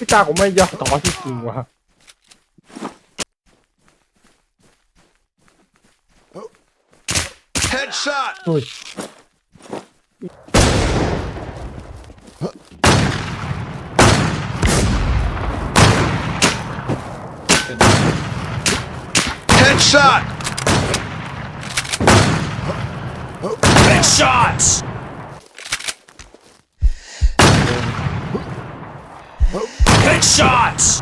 พี่ตาผมไม่ยอมต่อที่จริงว่ะ Headshot! อุ้ย Headshot! Headshots! Headshots!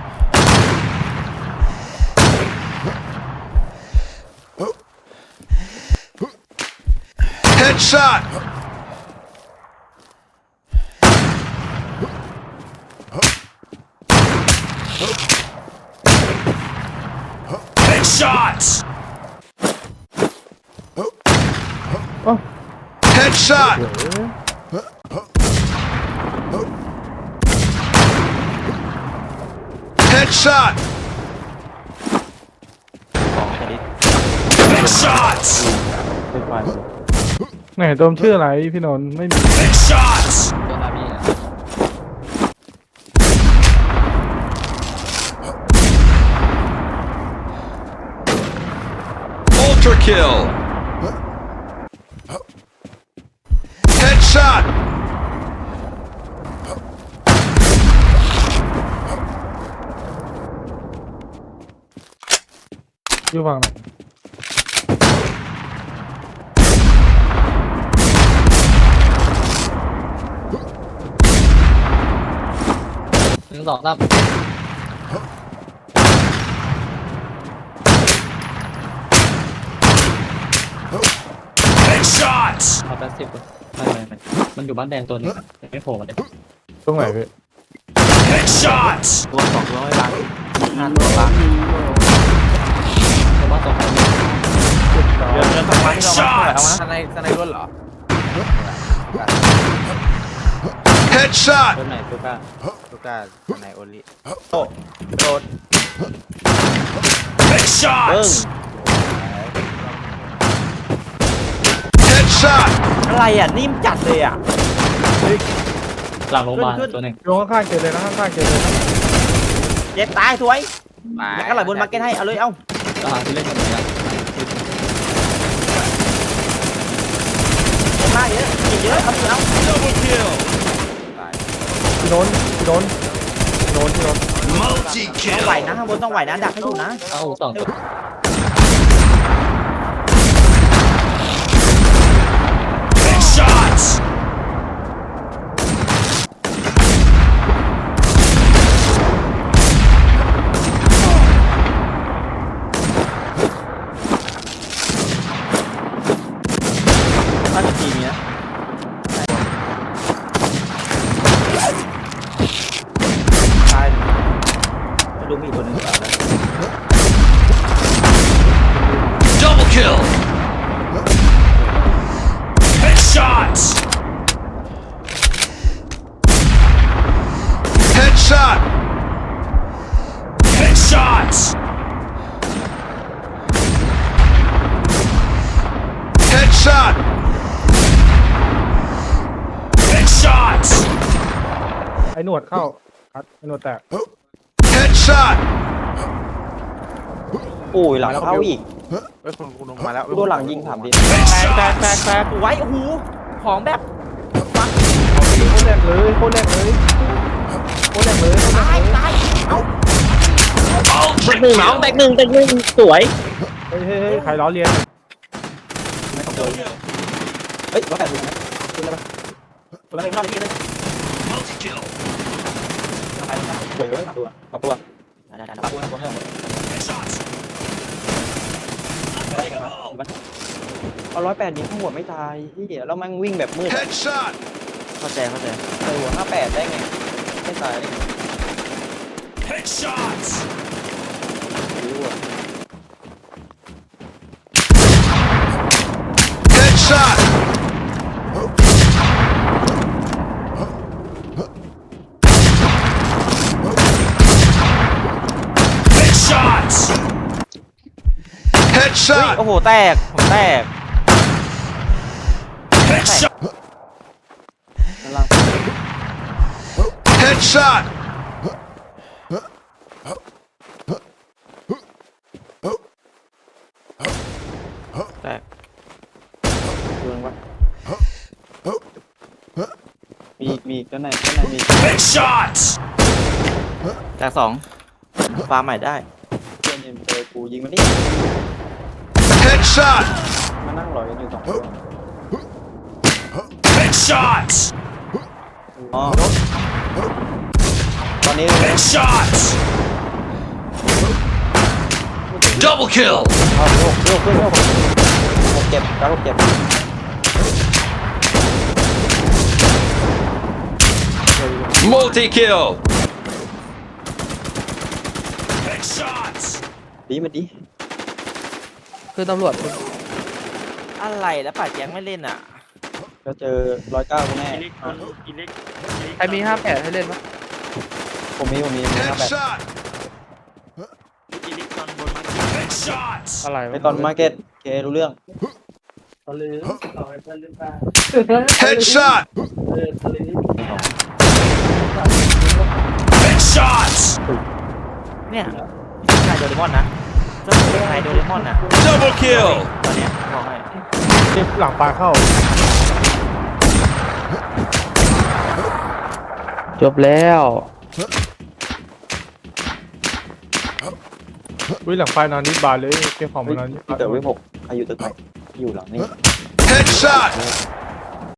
Headshot! Headshots! เอ้า Headshot! เ Headshot! สองชนิด Headshots! เป็นไฟ ไหนโดมชื่ออะไรพี่นนท์ไม่มี Headshots! ตัวนาบีนะ Ultra kill! Headshot! อยู่ฝั่งไหนหนึ่งสองสาม Headshots! เอาแปดสิบไม่ไม่ไม่มันอยู่บ้านแดงตัวหนึงไม่โผล่มาเลยตรงไหนพี่ Headshots! ตัวสองตัวไม่บางห้าตัวบาง ตัวบ้านสองตัวเดี๋ยวเดี๋ยวสักพักที่เรามา Headshots เอามาสไนสไนรุ่นเหรอ Headshot! ตัวไหนตัวกล้าลูก้าสไนโอลิโตโดด Headshots! Headshot! อะไรอะนิ่มจัดเลยอะ หลังโรงพยาบาลขึ้น ตัวหนึ่งโยงข้างๆเกลเลยนะข้างๆเกลเลยนะเจ็บตายสวยแล้วก็ไหลบนมาร์เก็ตให้ เอาเลย เอ้า อ่าที่เล่นกันไหนอะเจ็บมาเยอะเจ็บเยอะเอาเอา Double kill! พี่นนท์พี่นนท์พี่นนท์พี่นนท์ Multi ต้องไหว kill! นะข้างบนต้องไหวนะดักให้ถูกนะเอาสองตัว Headshots! Headshot! Headshots! ไอ้หนวดเข้าคัดไอ้หนวดแตก Headshot! โอ้ยหลังเข้าอีก เฮ้ยคุณคุณลงมาแล้วโดนหลังยิงถามดิแตกแตกแตก Headshots! แตกไว้โอ้โหของแบบโคตรแรงเลยโคตรแรงเลยโคตรแรงเลยโคตรแรงตายเลยตายเอ้า Ultra หนึ่งน้อง kill! แตกหนึ่งแตกหนึ่งสวยเฮ้ยเฮ้ยเฮ้ยใครล้อเลียนเฮ้ยว่าแต่ถูกนะคุณอะไรปะตัวอะไรรอบนี้เลย Multi kill! ไปนะสวยเลยตัวเอาตัวได้ได้ได้ตัวตัวให้หมด Headshots! เอาร้อยแปดยิงข้างหัวไม่ตายที่เดี๋ยวแล้วมันวิ่งแบบมืด Headshot! เข้าใจเข้าใจเออหัวห้าแปดได้ไงไม่ตายได้ไง Headshots! Headshot โอ้โห แตก ผมแตก Headshot กำลัง Headshot แตกโดนวะมีมีตัวไหนตัวไหนมี Headshot แตกสองฟาใหม่ได้เพื่อนเอ็มเจอกูยิงมันี่ Headshot! มานั่งรอกันอยู่สองตัว Headshots! อ๋อตอนนี้ Headshots! Double kill! เอาโยกโยกขึ้นโยกหกเก็บแล้วหกเก็บ Multi kill! Headshots! ดีมันดี คือตำรวจอะไรแล้วป่าแจ็คไม่เล่นอะก็เจอร้อยเก้ากูแน่ใครมีห้าแปดให้เล่นปะผมมีผมมีมีห้าแปด Headshot! Headshots! อะไรไปวะตอนมาร์เก็ตเครู้เรื่อง Headshot! Headshots! เนี่ยชายโดเรมอนนะ เจ้าชายโดเรมอนนะ Double kill! ตอนเนี้ยบอกให้เจ็บหลังปลาเข้า จบแล้ว อุ้ยหลังไฟนอนนิดบาร์เลยเก็บของมานอนนิดบาร์เต๋อวิหกใครอยู่ตึกไหนอยู่หลังนี่ Headshot!